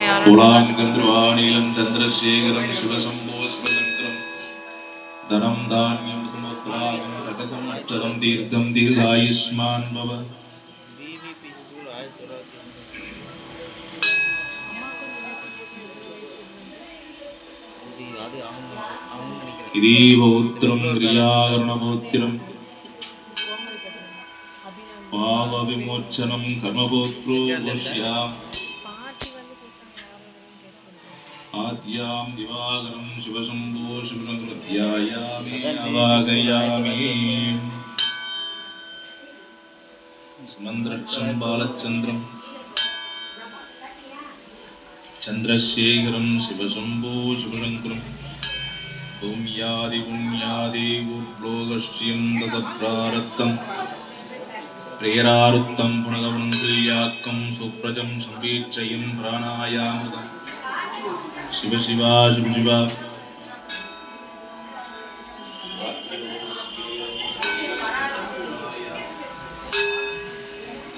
पुराङ्गन्द्रवाणीलं चन्द्रशेखरं शिवशम्भोस्मलङ्करं धनं धान्यं समुद्रागं सकसमक्षरं दीर्घं दीर्घायुष्मान् भव गिरीपौत्रं क्रियाकर्मपौत्रं पावविमोचनं कर्मपौत्रो घोष्या आद्यां दिवाकरं शिवशम्भो शिवशङ्करध्यायामि अवागयामि सुमन्द्रक्षं बालचन्द्रम् चन्द्रशेखरं शिवशम्भो शिवशङ्करम् ॐ यादि पुण्यादि ऊर्लोकश्रियं दशप्रारत्तम् प्रेरारुत्तं पुनगवङ्कुल्याक्कं सुप्रजं संवीक्षयं प्राणायामदम् शिव शिवा शिव शिवा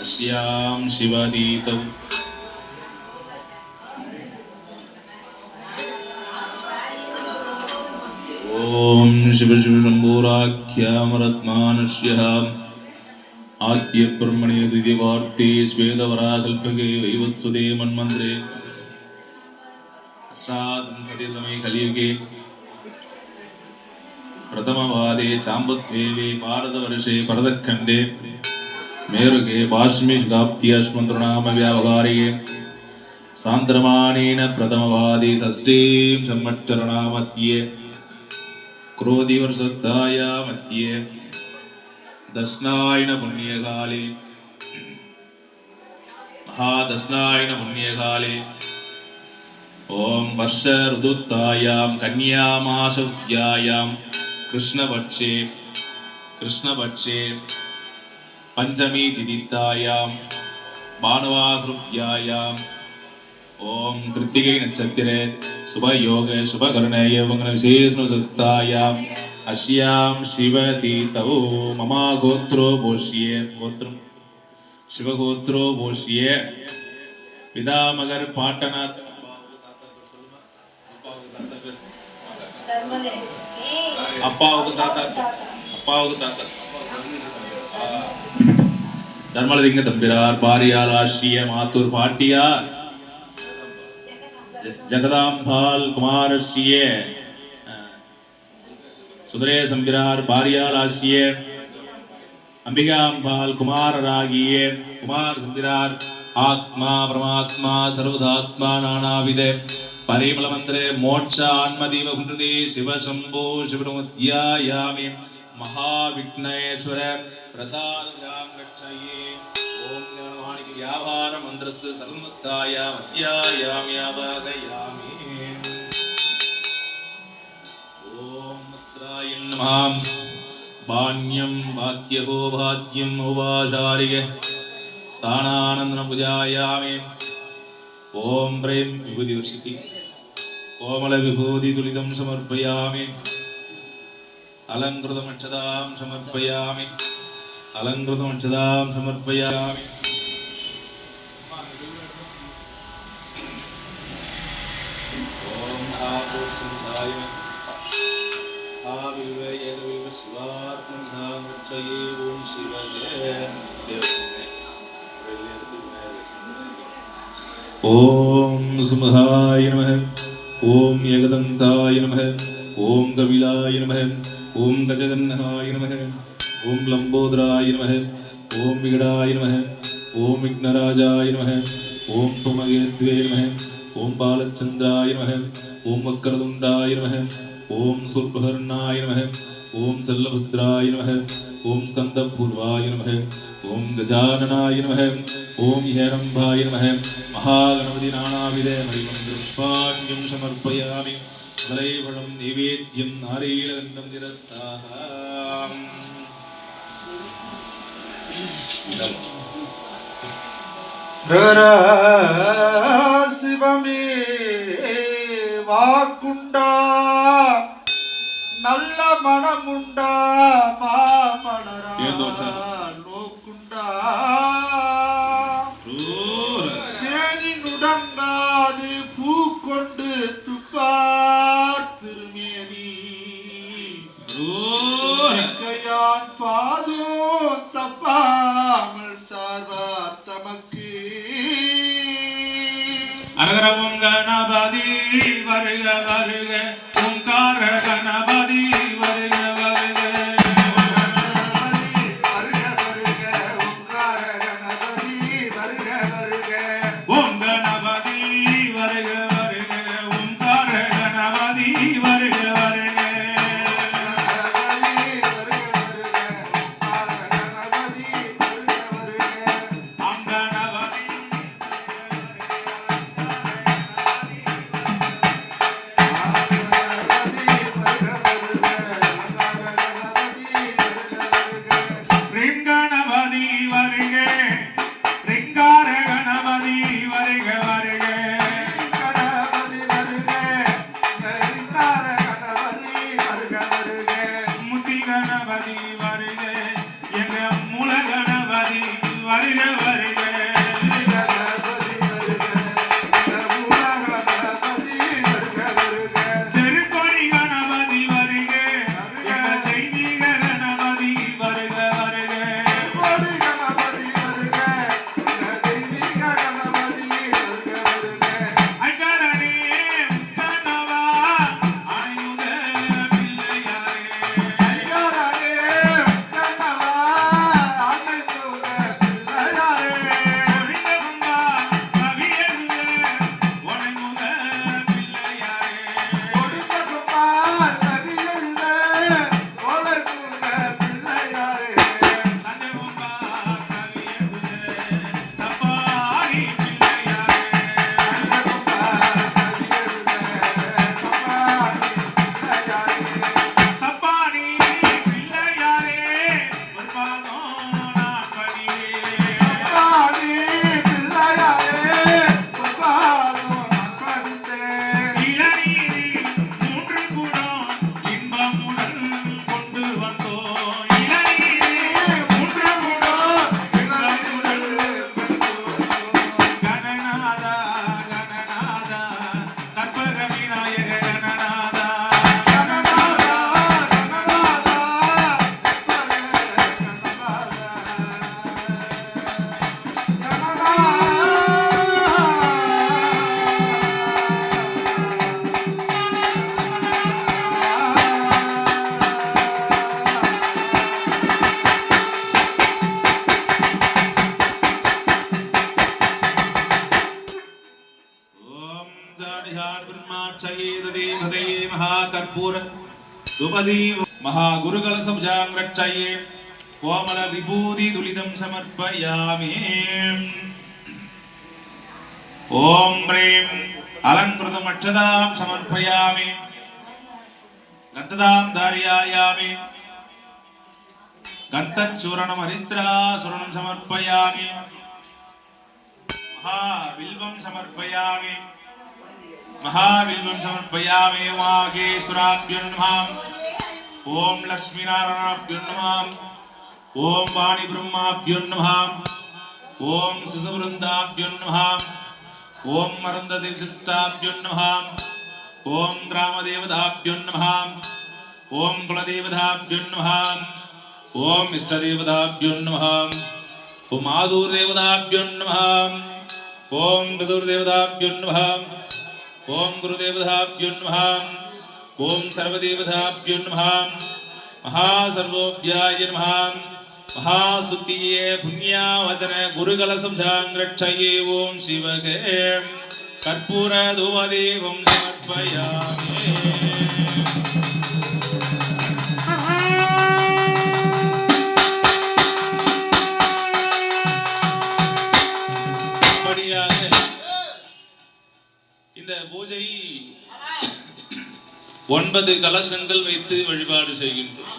अस्यां शिवदीतौ ॐ शिव शिव शम्भोराख्यामरत्मानस्य आद्यब्रह्मणे दिदिवार्ते स्वेदवराकल्पके वैवस्तुते मन्मन्त्रे अष्टादशतमे कलियुगे प्रथमवादे चाम्बद्वेवे भारतवर्षे भरतखण्डे मेरुगे वाष्मिशताब्दी अस्मन्तृनामव्यावहारिके सान्द्रमानेन प्रथमवादे षष्ठीं संवत्सरणामध्ये क्रोधिवर्षद्धाया मध्ये दशनायनपुण्यकाले महादशनायनपुण्यकाले ॐ वर्ष ऋतुत्तायां कन्यामासव्यायां कृष्णपक्षे कृष्णपक्षे पञ्चमी दिदितायां भानुवासृभ्यायां ॐ कृत्तिकै नक्षत्रे शुभयोगे शुभकरुणैवङ्गन विशेषनुसस्तायाम् अस्यां शिवति तवो मम गोत्रो भोष्ये गोत्रं शिवगोत्रो भोष्ये पितामगर् पाटनात् அப்பாவுக்கு தாத்தா. அப்பாவுக்கு தாத்தா. தர்மலிங்க தம்பிரார் பாரியார் ஆசிய மாத்தூர் பாட்டியார். ஜ- ஜெகதாம்பாள் குமாரஸ்ய சுதரே தம்பிரார் பாரியார் ஆசிய. அம்பிகாம்பாள் குமாரராகிய. குமார் தம்பிரார் ஆத்மா பரமாத்மா சர்வதாத்மா நானாவித. பரிமள மந்திர மோட்ச ஆன்மதீவ குண்டதே சிவசம்போ சிவரமுத்யாயாமி மகாவிக்னேஸ்வர பிரசாதாம் ரட்சயே ஓம் ஞானவாணிக்கு வியாபார மந்திரஸ்து சர்வமுத்தாய அத்தியாயாமி ஆவாகயாமி ஓம் அஸ்திராய நமः பாண்யம் வாத்தியகோ வாத்தியம் உபாசாரிக. ஸ்தானானந்தன புஜாயாமே ஓம் பிரேம் விபூதி வர்ஷிதி கோமல விபூதி துளிதம் சமர்ப்பயாமி. அலங்கிருதமட்சதாம் சமர்ப்பயாமி. அலங்கிருதமட்சதாம் சமர்ப்பயாமி. ஓம் ஆபோத்சந்தாய ஆவிவேயகவிவ சிவாத்மநாமர்ச்சயே ஓம் சுமகாய நம ஓம் ஏகதந்தாய நம ஓம் கபிலாய நம ஓம் கஜகன்னகாய நம ஓம் லம்போதராய நம ஓம் விகடாய நம ஓம் விக்னராஜாய நம ஓம் துமகேத்வே நம ஓம் பாலச்சந்திராய நம ஓம் வக்கரதுண்டாய நம ஓம் சுர்பகர்ணாய நம ஓம் சல்லபத்ராய நம ஓம் ஸ்கந்தபூர்வாய நம ஓம் கஜானனாய நம ஓம் ஹேரம்பாய நம மகாகணபதி நானாவித மரிமந்திரஷ்பாண்யம் சமர்ப்பயாமி மலைவளம் நைவேத்யம் நாரீலகண்டம் திரஸ்தாம் சிவமே வாக்குண்டா நல்ல மனமுண்டா மாமலரா ஏன் रक्षये महाकर्पूर दुपदी महागुरुकलसभुजां रक्षये कोमलविभूतिदुलितं समर्पयामि ॐ ह्रीं अलङ्कृतमक्षदां समर्पयामि गन्तदां धारयामि गन्तचूरणं हरिद्राचूरणं समर्पयामि महाबिल्वं समर्पयामि மகாவில்வம்சமர்ப்பயாமேவாகேஸ்வராப்யுன்மாம் ஓம் லக்ஷ்மி நாராயணாப்யுன்மாம் ஓம் வாணி பிரம்மாப்யுன்மாம் ஓம் சிசுபிருந்தாப்யுன்மாம் ஓம் மருந்ததிஷ்டாப்யுன்மாம் ஓம் கிராமதேவதாப்யுன்மாம் ஓம் குலதேவதாப்யுன்மாம் ஓம் இஷ்டதேவதாப்யுன்மாம் ஓம் ஆதூர் தேவதாப்யுன்மாம் ஓம் பிரதுர் தேவதாப்யுன்மாம் ஓம் குருதேவதாப்யுன்மஹ ஓம் சர்வதேவதாப்யுன்மஹ மகாசர்வோபியாய நமஹ. மகாசுத்தியே புண்ணியாவச்சன குருகலசம்சாங் ரட்சயே ஓம் சிவகே. கற்பூர தூவதேவம் சமர்ப்பயாமே. ஒன்பது கலசங்கள் வைத்து வழிபாடு செய்கின்றோம்.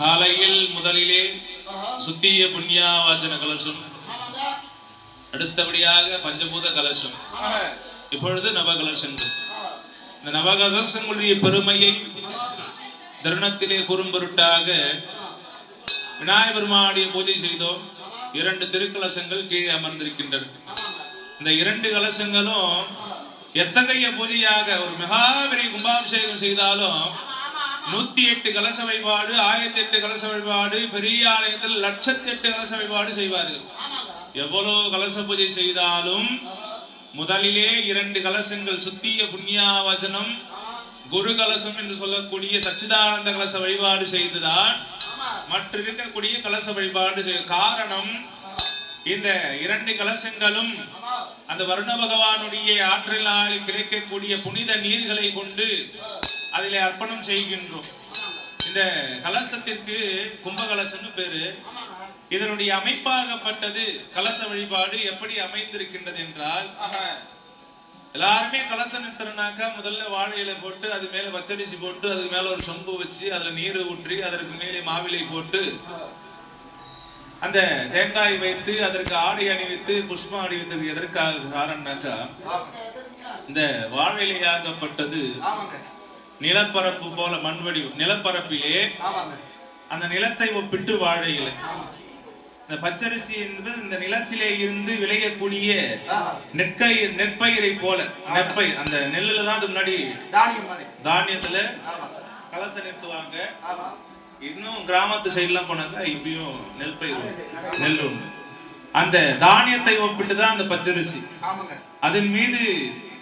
காலையில் முதலிலே சுத்திய புண்ணியாவாச்சன கலசம். அடுத்தபடியாக பஞ்சபூத கலசம். இப்பொழுது நவகலசங்கள். இந்த நவகலசங்களுடைய பெருமையை தருணத்திலே குறும்பொருட்டாக விநாயகர் பெருமானுடைய பூஜை செய்தோம். இரண்டு திருக்கலசங்கள் கீழே அமர்ந்திருக்கின்றன. இந்த இரண்டு கலசங்களும் எத்தகைய பூஜையாக ஒரு மகாபெரிய கும்பாபிஷேகம் செய்தாலும் நூத்தி எட்டு கலச வழிபாடு ஆயிரத்தி எட்டு கலச வழிபாடு பெரிய ஆலயத்தில் லட்சத்தி எட்டு கலச வழிபாடு செய்வார்கள். எவ்வளவு கலச பூஜை செய்தாலும் முதலிலே இரண்டு கலசங்கள் சுத்திய புண்ணியாவச்சனம் குரு கலசம் என்று சொல்லக்கூடிய சச்சிதானந்த கலச வழிபாடு செய்துதான் மற்ற இருக்கக்கூடிய கலச வழிபாடு காரணம் இந்த இரண்டு கலசங்களும் அந்த வருண பகவானுடைய ஆற்றலால் கிடைக்கக்கூடிய புனித நீர்களை கொண்டு அதில் அர்ப்பணம் செய்கின்றோம். இந்த கலசத்திற்கு கும்ப கலசம்னு பேரு. இதனுடைய அமைப்பாகப்பட்டது கலச வழிபாடு எப்படி அமைந்திருக்கின்றது என்றால் எல்லாருமே கலசம் நிறுத்தினாக்கா முதல்ல வாழை இலை போட்டு அது மேல பச்சரிசி போட்டு அதுக்கு மேல ஒரு சொம்பு வச்சு அதுல நீர் ஊற்றி அதற்கு மேலே மாவிலை போட்டு அந்த தேங்காய் வைத்து அதற்கு ஆடை அணிவித்து புஷ்பம் அணிவித்தது எதற்காக காரணம்னாக்கா இந்த வாழை இலையாகப்பட்டது ஆமாங்க. நிலப்பரப்பு போல மண்வடி நிலப்பரப்பிலே அந்த நிலத்தை ஒப்பிட்டு வாழை இலை இந்த பச்சரிசி என்பது இந்த நிலத்திலே இருந்து விளையக்கூடிய. நெற்கை நெற்பயிரை போல நெற்பயிர். அந்த நெல்லுல தான் அது முன்னாடி தானியத்துல கலச நிறுத்துவாங்க. இன்னும் கிராமத்து சைடுலாம் போனாக்கா இப்பயும் நெல் பயிர். நெல் உண்டு. அந்த தானியத்தை ஒப்பிட்டு தான் அந்த பச்சரிசி. அதன் மீது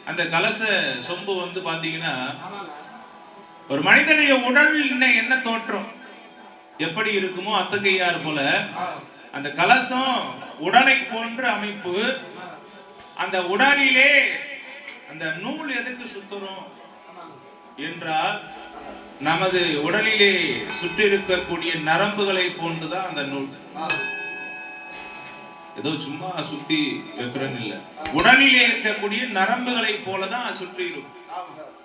அந்த கலச சொம்பு வந்து பாத்தீங்கன்னா ஒரு மனிதனுடைய உடல் இன்ன- என்ன தோற்றம்? எப்படி இருக்குமோ அத்தகையார் போல. அந்த கலசம் உடலை போன்ற அமைப்பு அந்த உடலிலே அந்த நூல் எதுக்கு சுத்துறோம் என்றால் நமது உடலிலே சுற்றி இருக்கக்கூடிய நரம்புகளை போன்றுதான் அந்த நூல். ஏதோ சும்மா சுத்தி வைக்கிறேன்னு இல்ல. உடலிலே இருக்கக்கூடிய நரம்புகளை போலதான் சுற்றி இருக்கும்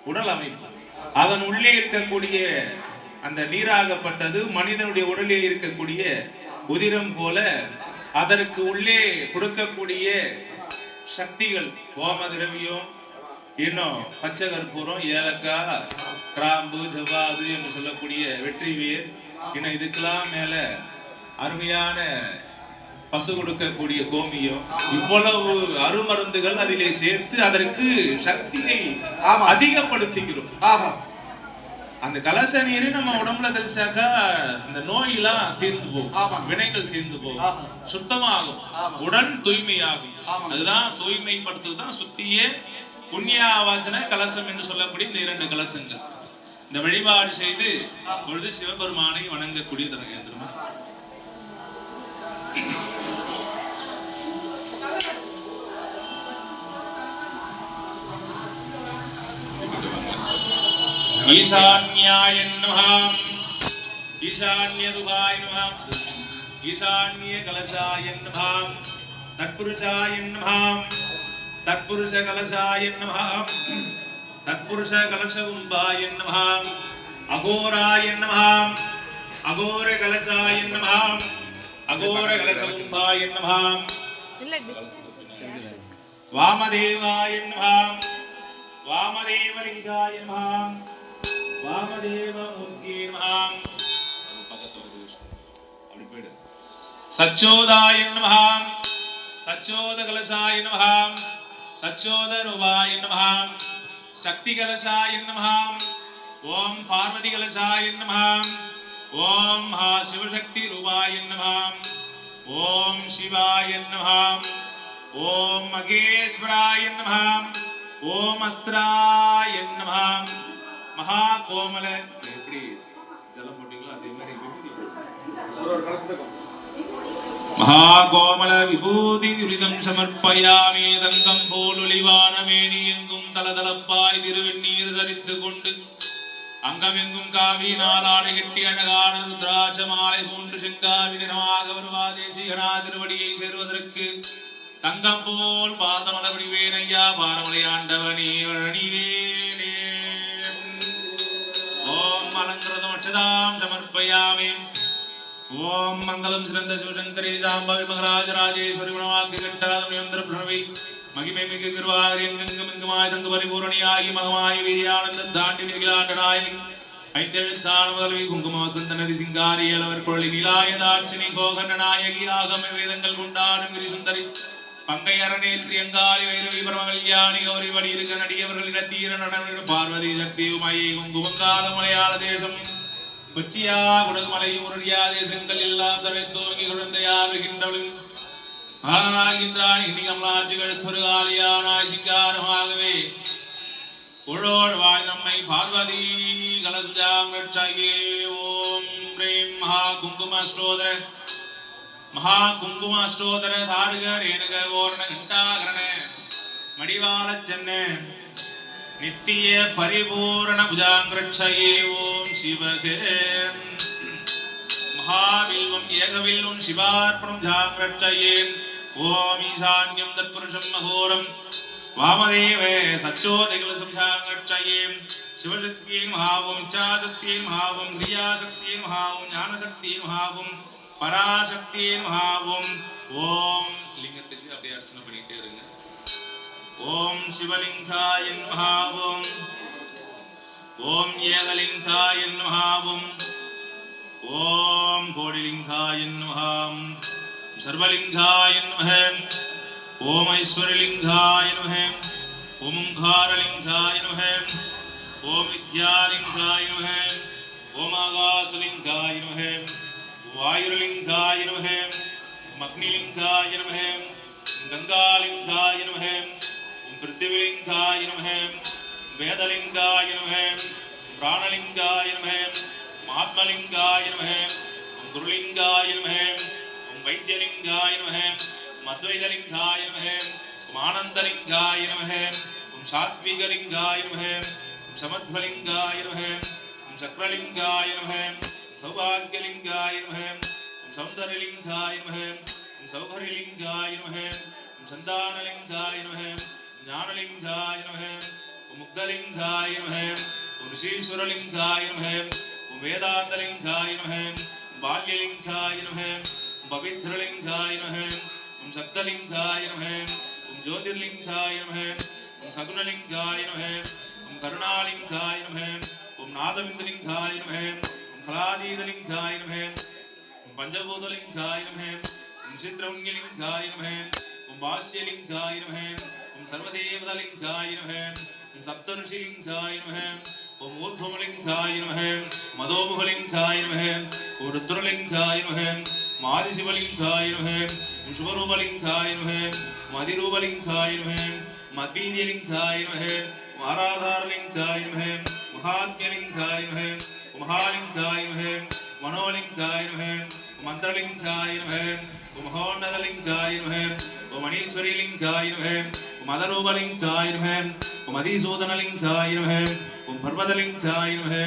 உடல் அமைப்பு. அதன் உள்ளே இருக்கக்கூடிய அந்த நீராகப்பட்டது மனிதனுடைய உடலில் இருக்கக்கூடிய உதிரம் போல அதற்கு உள்ளே கொடுக்கக்கூடிய சக்திகள் ஓம திரவியம் இன்னும் பச்சை கற்பூரம் ஏலக்காய் கிராம்பு ஜவ்வாது என்று சொல்லக்கூடிய வெற்றி வேர் இன்னும் இதுக்கெல்லாம் மேல அருமையான பசு கொடுக்கக்கூடிய கோமியம் இவ்வளவு அருமருந்துகள் அதிலே சேர்த்து அதற்கு சக்தியை. அதிகப்படுத்துகிறோம் ஆஹா அந்த கலச நீர் நம்ம உடம்புல தெளிச்சாக்கா இந்த நோயெல்லாம் தீர்ந்து போகும். வினைகள் தீர்ந்து போகும். சுத்தமாகும். உடல் தூய்மையாகும். அதுதான் தூய்மைப்படுத்துதான் சுத்திய புண்ணியாவாச்சன கலசம் என்று சொல்லக்கூடிய இந்த இரண்டு கலசங்கள் இந்த வழிபாடு செய்து பொழுது சிவபெருமானை வணங்கக்கூடிய தரகேந்திரமா ஈசான்யாய நமः ஈசான்யதுபாய நமः ஈசான்ய கலசாய நமः தத்புருஷாய நமः தத்புருஷ கலசாய நமः தத்புருஷ கலசகும்பாய நமः அகோராய நமः அகோர கலசாய நமः அகோர கலசகும்பாய நமः இல்ல distance வாமதேவாய நமः வாமதேவலிங்காய நமः வாமதேவமூர்த்தியே நமः அப்படி போயிடு. சச்சோதாய நமः சச்சோத கலசாய நமः சச்சோத ரூபாய நமः சக்தி கலசாய நமः ஓம் பார்வதி கலசாய நமः ஓம் மகா சிவசக்தி ரூபாய நமः ஓம் சிவாய நமः ஓம் மகேஸ்வராய நமः ஓம் அஸ்திராய நமः மகா கோமல எப்படி ஜலம் போட்டீங்களோ அதே மாதிரி மகாகோமல விபூதி துரிதம் சமர்ப்பயாமே தங்கம் போல் ஒளிவான மேனி எங்கும் தலதலப்பாய் திருவெண்ணீர் தரித்து கொண்டு அங்கமெங்கும் காவி நாளாடை கட்டி அழகான ருத்ராட்ச மாலை போன்று செங்காவி தினமாக வருவாதே சீகனா திருவடியை சேர்வதற்கு தங்கம் போல் பாதமல பாதமலபடி ஐயா பாரமலை ஆண்டவனே வழிவேலே. ஓம் அலங்கிரதம் அச்சதாம் சமர்ப்பயாமே. ஓம் மங்களம் சிறந்த சிவசங்கரி சாம்பாவி மகராஜ ராஜேஸ்வரி குணவாக்கு கண்டாதம் யந்திர பிரணவை. மகிமை மிகு கிருவாரி எங்கெங்கும் எங்குமாய் தங்கு பரிபூரணியாகி மகமாய் வீரியானந்த தாண்டி நிகழாண்டனாய் ஐந்தெழுத்தான முதல்வி குங்கும வசந்த நதி சிங்காரி ஏலவர் கொள்ளி நிலாய தாட்சினி கோகர்ண நாயகி ஆகம வேதங்கள் கொண்டாடும் கிரி சுந்தரி பங்கை அரணேல் பிரியங்காரி வைரவி பரமகல்யாணி கௌரி வடியிருக்க இருக்க தீர நடன பார்வதி சக்தி உமையை குங்குமங்காத மலையாள தேசம். கொச்சியா குடகுமலை உருளியா தேசங்கள் எல்லாம் தலை தோங்கி குழந்தையாருகின்றவள் ஆனாகின்றான் இன்னிகமலாட்சிகள் துருகாலியானாய் சிங்காரமாகவே உழோடு வாய் நம்மை பார்வதி கலசுஜாம் ரட்சகே ஓம் பிரேம் மகா குங்கும ஸ்ரோதர மகா குங்கும ஸ்ரோதர தாருக ரேணுக ஓரண கண்டாகரண. மடிவாள சென்ன. நித்திய பரிபூரண புஜாங்கிரட்சயே ஓம் சிவகே. மகாவில்வம் ஏகவில்லும் சிவார்ப்பணம் ஜாங்கிரட்சயே. ஓம் ஈசான்யம் தத்புருஷம் மகோரம். வாமதேவே சச்சோதிகலசம் ஜாங்கிரட்சயே சிவசக்தியை மகாவும் இச்சாசக்தியை மகாவும் கிரியாசக்தியை மகாவும் ஞானசக்தியை மகாவும் பராசக்தியை மகாவும். ஓம் லிங்கத்துக்கு அப்படியே அர்ச்சனை பண்ணிட்டே இருங்க. ஓம் சிவலிங்காய மகாவும் ஓம் ஏகலிங்காய மகாவும் ஓம் கோடிலிங்காய நமஹம் சர்வலிங்காய நமஹ ஓம் ஐஸ்வரலிங்காய நமஹ ஓம் ஓங்காரலிங்காய நமஹ ஓம் வித்யாலிங்காய நமஹ ஓம் ஆகாசலிங்காய நமஹ வாயுரலிங்காய நமஹ ஓம் அக்னிலிங்காய நமஹ ஓம் கங்காலிங்காய நமஹ ஓம் பிருத்திவிலிங்காய நமக வேதலிங்காய நமக பிராணலிங்காய நமக ஓம் நமக குருலிங்காய நமக வைத்தியலிங்காய நமக மத்வைதலிங்காய நமக ஆனந்தலிங்காய நமக சாத்விகலிங்காய நமக சமத்வலிங்காய நமக சக்ரலிங்காய நமக சௌபாகியலிங்காய நமக சௌந்தரலிங்காய நமக சௌகரிலிங்காய நமக சந்தானலிங்காய நமக ஞானலிங்காய நமக முக்தலிங்காய நமக ஓம் ரிஷீஸ்வரலிங்காய நமஹ ஓம் வேதாந்தலிங்காய நமக பால்யலிங்காய நமக பவித்ரலிங்காய நமக ஓம் சப்தலிங்காய நமக ஓம் ஜோதிர்லிங்காய நமக ஓம் சகுணலிங்காய நமஹ ஓம் கருணாலிங்காய நமக ஓம் நாதவிந்தலிங்காய நமக ஓம் கலாதீதலிங்காய நமஹ ஓம் பஞ்சபூதலிங்காய நமக ஓம் சித்ரவுண்யலிங்காய நமக ஓம் பாஸ்யலிங்காய நமக சர்வதேவதலிங்காய நமஹ ஓம் சப்தருஷிலிங்காய நமஹ ஓம் ஊர்ಧ್ವலிங்காய நமஹ மதோமுகலிங்காய நமஹ ஓம் ருத்ரலிங்காய நமஹ மாதிசிவலிங்காய நமஹ ஓம் சுவரூபலிங்காய நமஹ ஓம் அதிரூபலிங்காய நமஹ ஓம் ஆராதாரலிங்காய நமஹ மகாத்மியலிங்காய நமஹ மகாலிங்காய நமஹ மனோலிங்காய நமஹ மந்திரலிங்காய நமஹ ஓம் மகோன்னதலிங்காய நமஹ ஓம் மணீஸ்வரிலிங்காய நமஹ மதரூபலிங்காய நமஹ ஓம் அதிசூதனலிங்காய ஓம் பர்வதலிங்காய நமஹ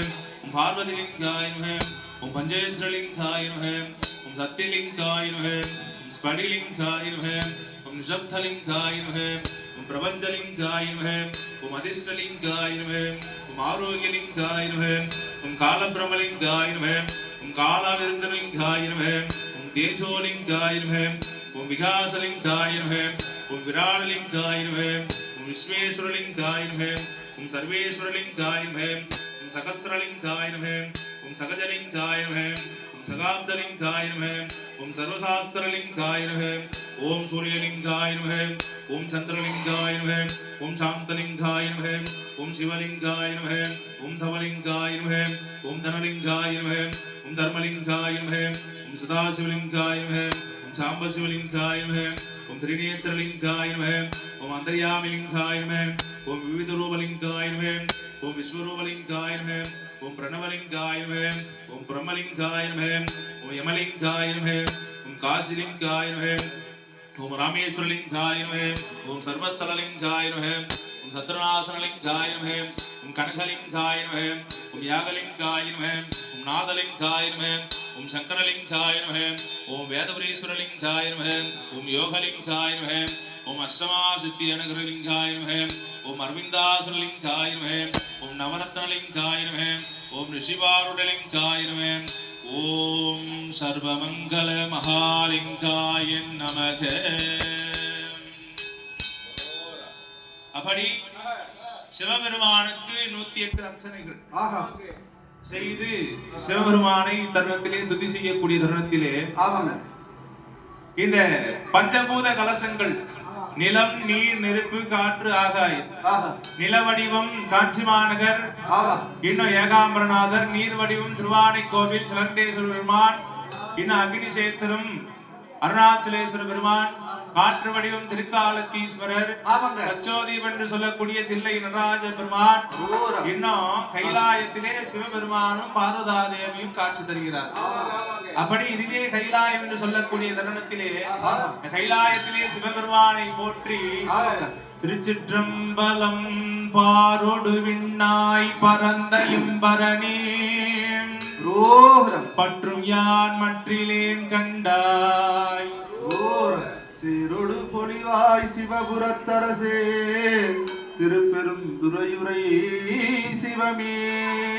ஓம் பார்வதிலிங்காய நமஹ ஓம் பஞ்சேந்திரலிங்காய நமஹ ஓம் சத்தியலிங்காய நமஹ ஓம் ஸ்படிலிங்காய நமஹ ஓம் நிஷப்தலிங்காய நமஹ ஓம் பிரபஞ்சலிங்காய நமஹ ஓம் அதிர்ஷ்டலிங்காய நமஹ ஓம் ஆரோக்கியலிங்காய நமஹ ஓம் காலபிரமலிங்காய நமஹ ஓம் காலாவிரஞ்சலிங்காய நமஹ ஓம் தேஜோலிங்காய நமஹ ஓம் விகாசலிங்காய நமஹ ஓம் விராடலிங்காய நமஹ ஓம் விஸ்வேஸ்வரலிங்காய நமஹ ஓம் சர்வேஸ்வரலிங்காய நமஹ ஓம் சகஸ்ரலிங்காய நமஹ ஓம் சகஜலிங்காய நமஹ ஓம் சகாப்தலிங்காய நமஹ ஓம் சர்வசாஸ்திரலிங்காய நமஹ ஓம் சூரியலிங்காய நமஹ ஓம் சந்திரலிங்காய நமஹ ஓம் சாந்தலிங்காய நமஹ ஓம் சிவலிங்காய நமஹ ஓம் தவலிங்காய நமஹ ஓம் தனலிங்காய நமஹ ஓம் தர்மலிங்காய நமஹ ஓம் சதாசிவலிங்காய நமஹ ஓம் சாம்பசிவலிங்காய நமஹ ஓம் திரிநேத்திரலிங்காய நமஹ ஓம் அந்தர்யாமிலிங்காய நமஹ ஓம் விவிதரூபலிங்காய நமஹ ஓம் விஸ்வரூபலிங்காய நமஹ ஓம் பிரணவலிங்காய நமஹ ஓம் பிரம்மலிங்காய நமஹ ஓம் யமலிங்காய நமஹ ஓம் காசிலிங்காய நமஹ ஓம் ராமேஸ்வரலிங்காய நமஹ ஓம் சர்வஸ்தலலிங்காய நமஹ ஓம் சத்ருநாசனலிங்காய நமஹ ஓம் கனகலிங்காய நமஹ ஓம் யாகலிங்காய நமஹ ஓம் நாதலிங்காய நமஹ ஓம் சங்கரலிங்காய நமஹ ஓம் வேதபுரீஸ்வரலிங்காய நமஹ ஓம் யோகலிங்காய நமஹ ஓம் அஷ்டமா சித்தி அனுகிரலிங்காய நமஹ ஓம் அரவிந்தாசனலிங்காய நமஹ ஓம் நவரத்னலிங்காய நமஹ ஓம் ரிஷிபாருடலிங்காய நமஹ ஓம் சர்வமங்கல மகாலிங்காய நமக. அப்படி சிவபெருமானுக்கு நூத்தி எட்டு அர்ச்சனைகள். செய்து சிவபெருமானை தருணத்திலே துதி செய்யக்கூடிய தருணத்திலே இந்த பஞ்சபூத கலசங்கள் நிலம் நீர் நெருப்பு காற்று ஆகாயம் ஆஹா நில வடிவம் காஞ்சி மாநகர். இன்னும் ஏகாம்பரநாதர் நீர் வடிவம் திருவானை கோவில் சிலண்டேஸ்வர பெருமான் இன்னும் அக்னிசேத்திரம் அருணாச்சலேஸ்வர பெருமான் காற்று வடிவம் திருக்காலத்தீஸ்வரர் சச்சோதீப் என்று சொல்லக்கூடிய தில்லை நடராஜ பெருமான். இன்னும் கைலாயத்திலே சிவபெருமானும் பார்வதா தேவியும் காட்சி தருகிறார். அப்படி இதுவே கைலாயம் என்று சொல்லக்கூடிய தருணத்திலே கைலாயத்திலே சிவபெருமானை போற்றி திருச்சிற்றம்பலம் பாரொடு விண்ணாய் பரந்த இம்பரணே. பற்றும் யான் மற்றிலேன் கண்டாய். தூரம். சீரொடு பொழிவாய் சிவபுரத்தரசே. திருப்பெரும் துறையுரை சிவமே.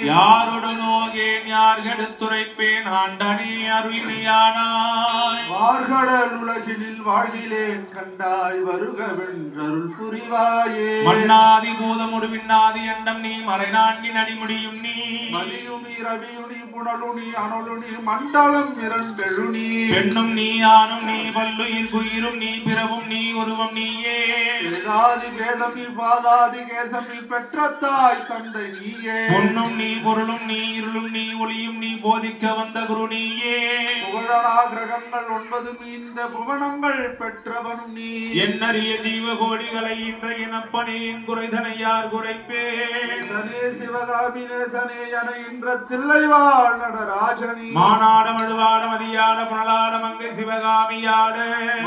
யாரொடு நோகேன் யார் கெடுத்துரைப்பேன் ஆண்டனே அருளினையானாய். வார்கடல் உலகினில் வாழ்கிலேன் கண்டாய் வருக வென்றருள் புரிவாயே. மண்ணாதி பூதமுடு விண்ணாதி அண்டம் நீ மறைநான்கின் அடிமுடியும் நீ. மலியுனி ரவியுனி புனலுனி அனலுனி மண்டலம் இரண்டெழுனி பெண்ணும் நீ ஆணும் நீ பல்லுயிர் குயிரும் நீ பிறவும் நீ உருவம் நீயே. வேதாதி வேதமி பாதாதி கேசமி பெற்ற தாய் தந்தை நீயே. பொன்னும் நீ பொருளும் நீ இருளும் நீ ஒளியும் நீ போதிக்க வந்த குரு நீயே. புகழனா கிரகங்கள் ஒன்பது மீந்த புவனங்கள் பெற்றவனும் நீ என்னறிய ஜீவ கோடிகளை இன்ற இனப்பணியின் குறைதனை யார் குறைப்பேன் நேசனே சிவகாமி நேசனே என இன்ற தில்லைவாழ் நடராஜனி. மானாட மழுவாட மதியாட புனலாட மங்கை சிவகாமியாட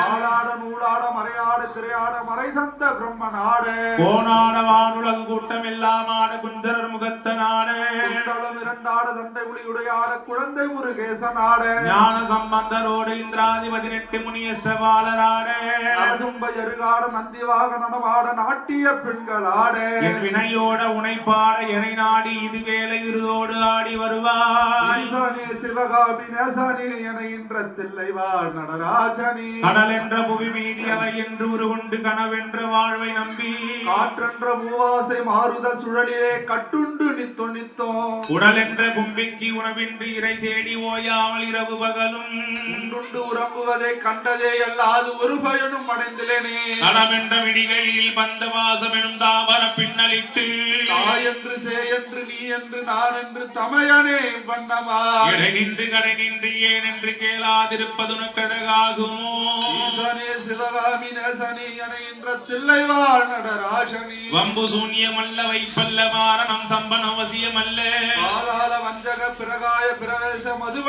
மாலாட நூலாட மறையாட திரையாட மறை தந்த பிரம்மனாட. கோனாட வானுலகு கூட்டம் எல்லாம் ஆட குஞ்சரர் முகத்த நாட. குண்டலம் இரண்டாட தண்டை உளியுடையாட குழந்தை முருகேசனாட ஞான சம்பந்தரோடு இந்திராதி பதினெட்டு முனியஸ்டபாலராட நடும்ப எருகாட நந்திவாக நடமாட நாட்டிய பெண்களாட. என் வினையோட உனைப்பாட எனை நாடி இது வேலை விருதோடு ஆடி வருவாய். சிவகாமி நேசானே என இன்ற தில்லைவாழ் நடராஜனி. கடல் என்ற புவி மீதி அலை என்று உருகொண்டு கனவென்ற வாழ்வை நம்பி. காற்றென்ற மூவாசை மாறுத சுழலிலே கட்டுண்டு நித்தோ நித்தோ. உடல் என்ற கும்பிக்கு உணவின்றி இறை தேடி ஓயாமல் இரவு பகலும். உண்டுண்டு உறங்குவதை கண்டதே அல்லாது ஒரு பயனும் அடைந்திலேனே நலமென்ற விடிகையில் பந்த வாசம் எனும் தாமர பின்னலிட்டு தாய் என்று சே என்று நீ என்று நான் என்று தமையனே வண்ணமா. இடை நின்று கடை நின்று ஏன் என்று கேளாதிருப்பதுனக்கழகாகுமோ ஈசனே சிவகாமி நேசனே என இன்ற தில்லைவாழ் நடராஜனி. வம்பு சூன்யமல்ல வைப்பல்ல மாரணம் சம்பனம் அவசியமல்ல. பாதாள வஞ்சக பிரகாய பிரவேச மதுவ